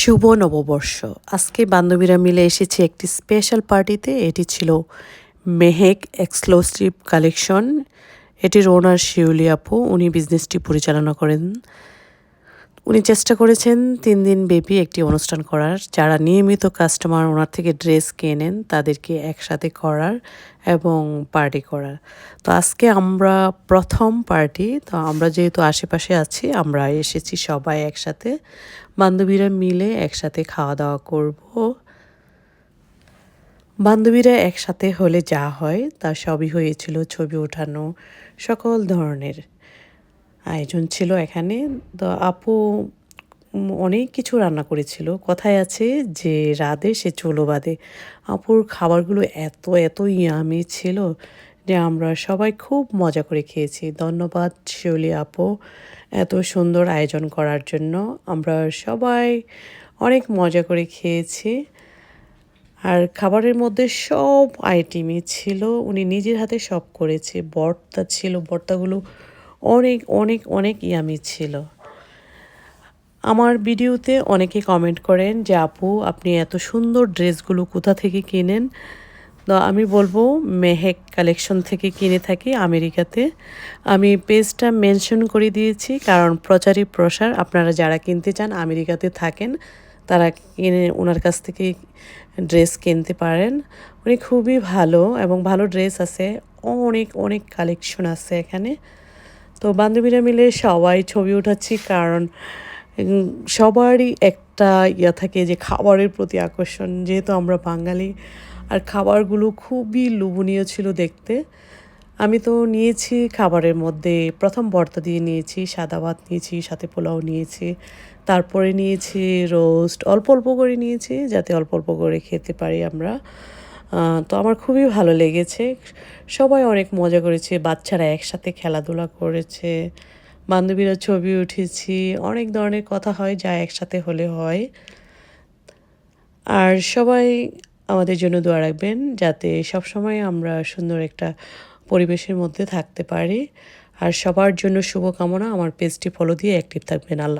শুভ নববর্ষ। আজকে বান্ধবীরা মিলে এসেছে একটি স্পেশাল পার্টিতে এটি ছিল মেহেক এক্সক্লোসিভ কালেকশন এটির ওনার শিউলি আপু, উনি বিজনেসটি পরিচালনা করেন। উনি চেষ্টা করেছেন তিন দিন ব্যাপী একটি অনুষ্ঠান করার। যারা নিয়মিত কাস্টমার ওনার থেকে ড্রেস কেনেন তাদেরকে একসাথে করার এবং পার্টি করার। তো আজকে আমরা প্রথম পার্টি তো আমরা যেহেতু আশেপাশে আছি, আমরা এসেছি সবাই একসাথে। বান্ধবীরা মিলে একসাথে খাওয়া দাওয়া করব। বান্ধবীরা একসাথে হলে যা হয়, তা সবই হয়েছিল ছবি ওঠানো, সকল ধরনের। আয়োজন ছিল এখানে। তো আপু অনেক কিছু রান্না করেছিল। কথায় আছে যে রাধে সে চলো বাদে। আপুর খাবারগুলো এত এত ইয়ামি ছিল যে আমরা সবাই খুব মজা করে খেয়েছি। ধন্যবাদ শিউলি আপু এত সুন্দর আয়োজন করার জন্য। আমরা সবাই অনেক মজা করে খেয়েছি। আর খাবারের মধ্যে সব আইটেমই ছিল। উনি নিজের হাতে সব করেছে। ভর্তা ছিল। ভর্তাগুলো অনেক অনেক অনেক ইয়ামি ছিল। আমার ভিডিওতে অনেকে কমেন্ট করেন যে, আপু, আপনি এত সুন্দর ড্রেসগুলো কোথা থেকে কিনেন? তো আমি বলব, মেহেক কালেকশন থেকে কিনে থাকি আমেরিকাতে। আমি পেজটা মেনশন করে দিয়েছি, কারণ প্রচারই প্রসার, আপনারা যারা কিনতে চান, আমেরিকাতে থাকেন, তারা কিনে, ওনার কাছ থেকে ড্রেস কিনতে পারেন। উনি খুবই ভালো এবং ভালো ড্রেস আছে। অনেক অনেক কালেকশন আছে এখানে। তো বান্ধবীরা মিলে সবাই ছবি উঠাচ্ছি কারণ সবারই একটা ইয়া থাকে যে খাবারের প্রতি আকর্ষণ। যেহেতু আমরা বাঙালি, আর খাবারগুলো খুবই লোভনীয় ছিল দেখতে। আমি তো নিয়েছি খাবারের মধ্যে প্রথম ভর্তা দিয়ে নিয়েছি, সাদা ভাত নিয়েছি, সাথে পোলাও নিয়েছি। তারপরে নিয়েছি রোস্ট, অল্প অল্প করে নিয়েছি যাতে অল্প অল্প করে খেতে পারি আমরা। তো আমার খুবই ভালো লেগেছে। সবাই অনেক মজা করেছে, বাচ্চারা একসাথে খেলাধুলা করেছে, বান্ধবীরা ছবি উঠেছি, অনেক ধরনের কথা হয় যা একসাথে হলে হয়। আর সবাই আমাদের জন্য দোয়া রাখবেন যাতে সবসময় আমরা সুন্দর একটা পরিবেশের মধ্যে থাকতে পারি। আর সবার জন্য শুভকামনা, আমার পেজটি ফলো দিয়ে অ্যাক্টিভ থাকবেন, আল্লাহ